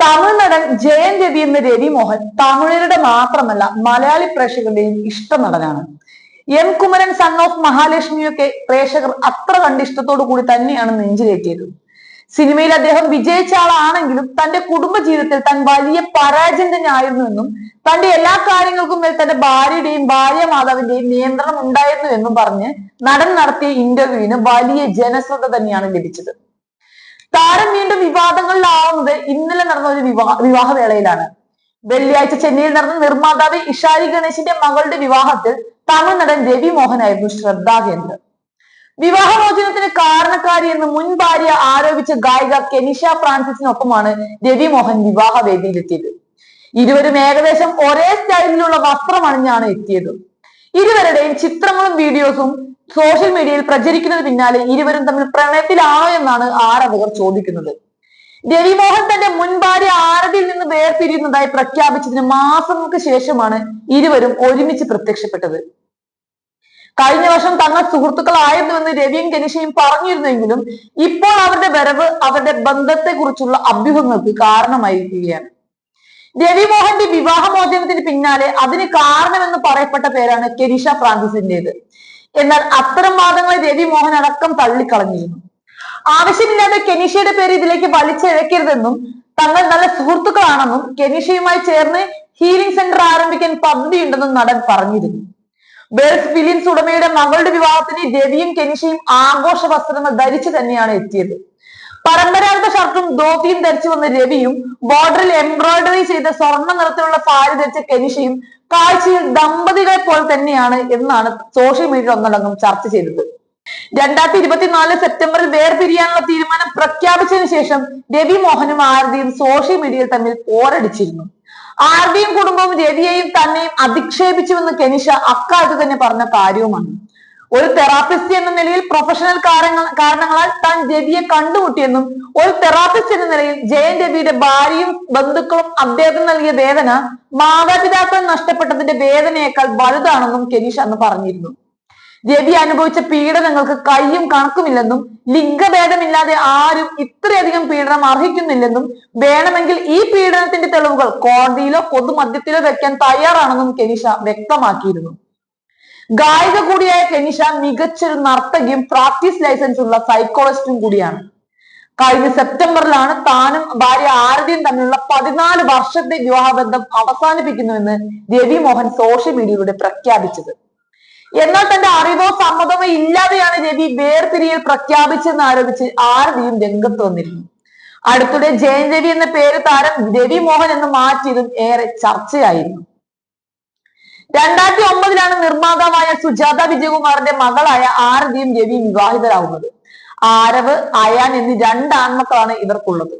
തമിഴ്നടൻ ജയൻ രവി എന്ന രവി മോഹൻ തമിഴരുടെ മാത്രമല്ല മലയാളി പ്രേക്ഷകരുടെയും ഇഷ്ട നടനാണ്. എം കുമരൻ സൺ ഓഫ് മഹാലക്ഷ്മിയൊക്കെ പ്രേക്ഷകർ അത്ര കണ്ട് ഇഷ്ടത്തോടു കൂടി തന്നെയാണ് നെഞ്ചിലേറ്റിയത്. സിനിമയിൽ അദ്ദേഹം വിജയിച്ച ആളാണെങ്കിലും തന്റെ കുടുംബ ജീവിതത്തിൽ താൻ വലിയ പരാജയം തന്നെയായിരുന്നു എന്നും തന്റെ എല്ലാ കാര്യങ്ങൾക്കും മേൽ തന്റെ ഭാര്യയുടെയും ഭാര്യ മാതാവിന്റെയും നിയന്ത്രണം ഉണ്ടായിരുന്നു എന്നും പറഞ്ഞ് നടൻ നടത്തിയ ഇന്റർവ്യൂവിന് വലിയ ജനശ്രദ്ധ തന്നെയാണ് ലഭിച്ചത്. താരം വീണ്ടും വിവാദങ്ങളിലാവുന്നത് ഇന്നലെ നടന്ന ഒരു വിവാഹ വേളയിലാണ്. വെള്ളിയാഴ്ച ചെന്നൈയിൽ നടന്ന നിർമ്മാതാവ് ഇഷാരി ഗണേശിന്റെ മകളുടെ വിവാഹത്തിൽ തമിഴ് നടൻ രവി മോഹനായിരുന്നു ശ്രദ്ധാകേന്ദ്രം വിവാഹമോചനത്തിന് കാരണക്കാരി എന്ന് മുൻ ഭാര്യ ആരോപിച്ച ഗായിക കെനിഷ ഫ്രാൻസിസിനൊപ്പമാണ് രവി മോഹൻ വിവാഹ വേദിയിലെത്തിയത് ഇരുവരും ഏകദേശം ഒരേ സ്റ്റൈലിലുള്ള വസ്ത്രം അണിഞ്ഞാണ് എത്തിയത്. ഇരുവരുടെയും ചിത്രങ്ങളും വീഡിയോസും സോഷ്യൽ മീഡിയയിൽ പ്രചരിക്കുന്നതിന് പിന്നാലെ ഇരുവരും തമ്മിൽ പ്രണയത്തിലാണോ എന്നാണ് ആരാധകർ ചോദിക്കുന്നത്. രവിമോഹൻ തന്റെ മുൻ ഭാര്യ ആരതിയിൽ നിന്ന് വേർപിരിയുന്നതായി പ്രഖ്യാപിച്ചതിന് മാസങ്ങൾക്ക് ശേഷമാണ് ഇരുവരും ഒരുമിച്ച് പ്രത്യക്ഷപ്പെട്ടത്. കഴിഞ്ഞ വർഷം തങ്ങൾ സുഹൃത്തുക്കളായിരുന്നുവെന്ന് രവിയും കനിഷയും പറഞ്ഞിരുന്നെങ്കിലും ഇപ്പോൾ അവരുടെ വരവ് അവരുടെ ബന്ധത്തെ കുറിച്ചുള്ള അഭ്യൂഹങ്ങൾക്ക് കാരണമായിരിക്കുകയാണ്. രവിമോഹന്റെ വിവാഹമോചനത്തിന് പിന്നാലെ അതിന് കാരണമെന്ന് പറയപ്പെട്ട പേരാണ് കെരിഷ ഫ്രാൻസിസിന്റേത്. എന്നാൽ അത്തരം വാദങ്ങളെ രവിമോഹൻ അടക്കം തള്ളിക്കളഞ്ഞിരുന്നു. ആവശ്യമില്ലാതെ കെനിഷയുടെ പേര് ഇതിലേക്ക് വലിച്ചിഴക്കരുതെന്നും തങ്ങൾ നല്ല സുഹൃത്തുക്കളാണെന്നും കെനിഷയുമായി ചേർന്ന് ഹീലിംഗ് സെന്റർ ആരംഭിക്കാൻ പദ്ധതിയുണ്ടെന്നും നടൻ പറഞ്ഞിരുന്നു. ബേൾസ് ഫിലിംസ് ഉടമയുടെ മകളുടെ വിവാഹത്തിന് രവിയും കെനിഷയും ആഘോഷ വസ്ത്രങ്ങൾ ധരിച്ചു തന്നെയാണ് എത്തിയത്. പരമ്പരാഗത ഷർട്ടും ധോത്തിയും ധരിച്ചു വന്ന രവിയും ബോർഡറിൽ എംബ്രോയിഡറി ചെയ്ത സ്വർണ നിറത്തിലുള്ള സാരി ധരിച്ച കെനിഷയും കാഴ്ചയിൽ ദമ്പതികളെ പോലെ തന്നെയാണ് എന്നാണ് സോഷ്യൽ മീഡിയ ഒന്നടങ്കം ചർച്ച ചെയ്തത്. രണ്ടായിരത്തി ഇരുപത്തിനാല് സെപ്റ്റംബറിൽ വേർപിരിയാനുള്ള തീരുമാനം പ്രഖ്യാപിച്ചതിനു ശേഷം രവി മോഹനും ആരതിയും സോഷ്യൽ മീഡിയയിൽ തമ്മിൽ പോരടിച്ചിരുന്നു. ആരതിയും കുടുംബവും രവിയെയും തന്നെയും അധിക്ഷേപിച്ചുവെന്ന് കെനിഷ അക്കാലത്ത് തന്നെ പറഞ്ഞ കാര്യവുമാണ്. ഒരു തെറാപ്പിസ്റ്റ് എന്ന നിലയിൽ പ്രൊഫഷണൽ കാരണങ്ങളാൽ താൻ രവിയെ കണ്ടുമുട്ടിയെന്നും ഒരു തെറാപ്പിസ്റ്റ് എന്ന നിലയിൽ ജയൻ രവിയുടെ ഭാര്യയും ബന്ധുക്കളും അദ്ദേഹത്തിന് നൽകിയ വേദന മാതാപിതാക്കൾ നഷ്ടപ്പെട്ടതിന്റെ വേദനയേക്കാൾ വലുതാണെന്നും കെനീഷ് അന്ന് പറഞ്ഞിരുന്നു. രവി അനുഭവിച്ച പീഡനങ്ങൾക്ക് കയ്യും കണക്കുമില്ലെന്നും ലിംഗഭേദമില്ലാതെ ആരും ഇത്രയധികം പീഡനം അർഹിക്കുന്നില്ലെന്നും വേണമെങ്കിൽ ഈ പീഡനത്തിന്റെ തെളിവുകൾ കോടതിയിലോ പൊതുമധ്യത്തിലോ വെക്കാൻ തയ്യാറാണെന്നും കെനീഷ വ്യക്തമാക്കിയിരുന്നു. ഗായിക കൂടിയായ കെനിഷ മികച്ചൊരു നർത്തകിയും പ്രാക്ടീസ് ലൈസൻസ് ഉള്ള സൈക്കോളജിസ്റ്റും കൂടിയാണ്. കഴിഞ്ഞ സെപ്റ്റംബറിലാണ് താനും ഭാര്യ ആരതിയും തമ്മിലുള്ള പതിനാല് വർഷത്തെ വിവാഹബന്ധം അവസാനിപ്പിക്കുന്നുവെന്ന് രവി മോഹൻ സോഷ്യൽ മീഡിയയിലൂടെ പ്രഖ്യാപിച്ചത്. എന്നാൽ തന്റെ അറിവോ സമ്മതമോ ഇല്ലാതെയാണ് രവി വേർതിരിയൽ പ്രഖ്യാപിച്ചെന്ന് ആരോപിച്ച് ആരതിയും രംഗത്ത് വന്നിരുന്നു. അടുത്തിടെ ജയൻ രവി എന്ന പേര് താരം രവി മോഹൻ എന്ന് മാറ്റിയതും ഏറെ ചർച്ചയായിരുന്നു. രണ്ടായിരത്തി ഒമ്പതിലാണ് നിർമ്മാതാവായ സുജാത വിജയകുമാറിന്റെ മകളായ ആരതിയും രവിയും വിവാഹിതരാകുന്നത് ആരവ് അയാൻ എന്നീ രണ്ട് ആൺമക്കളാണ് ഇവർക്കുള്ളത്.